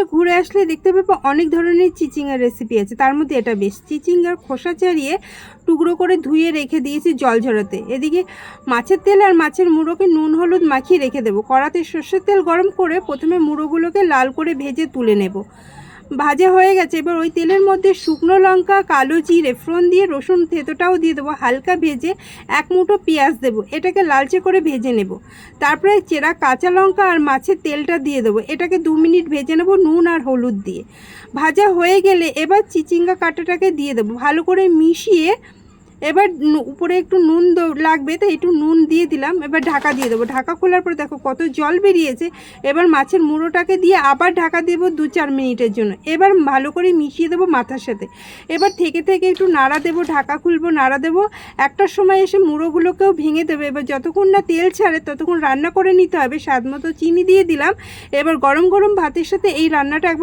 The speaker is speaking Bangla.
খুলে ঘুরে আসলে দেখতে পাবো অনেক ধরনের চিচিংয়ের রেসিপি আছে। তার মধ্যে এটা বেশ। চিচিঙ্গার খোসা ছাড়িয়ে টুকরো করে ধুয়ে রেখে দিয়েছি জল ঝরাতে। এদিকে মাছের তেল আর মাছের মুড়োকে নুন, হলুদ মাখিয়ে রেখে দেবো। কড়াতে সর্ষের তেল গরম করে প্রথমে মুড়োগুলোকে লাল করে ভেজে তুলে নেব। ভাজা হয়ে গেছে। এবার ওই তেলের মধ্যে শুকনো লঙ্কা, কালো জিরে ফ্রন দিয়ে রসুন থেতোটাও দিয়ে দেবো। হালকা ভেজে এক মুঠো পেঁয়াজ দেবো। এটাকে লালচে করে ভেজে নেব। তারপরে চেরা কাঁচা লঙ্কা আর মাছের তেলটা দিয়ে দেবো। এটাকে দু মিনিট ভেজে নেব নুন আর হলুদ দিয়ে। ভাজা হয়ে গেলে এবার চিচিঙ্গা কাঁটাটাকে দিয়ে দেবো। ভালো করে মিশিয়ে এবার উপরে একটু নুন লাগবে, তাই একটু নুন দিয়ে দিলাম। এবার ঢাকা দিয়ে দেবো। ঢাকা খোলার পরে দেখো কত জল বেরিয়েছে। এবার মাছের মুড়োটাকে দিয়ে আবার ঢাকা দেবো দু চার মিনিটের জন্য। এবার ভালো করে মিশিয়ে দেবো মাথার সাথে। এবার থেকে থেকে একটু নাড়া দেবো, ঢাকা খুলবো, নাড়া দেবো। একটার সময় এসে মুড়োগুলোকেও ভেঙে দেবে। এবার যতক্ষণ না তেল ছাড়ে, ততক্ষণ রান্না করে নিতে হবে। স্বাদ মতো চিনি দিয়ে দিলাম। এবার গরম গরম ভাতের সাথে এই রান্নাটা একবার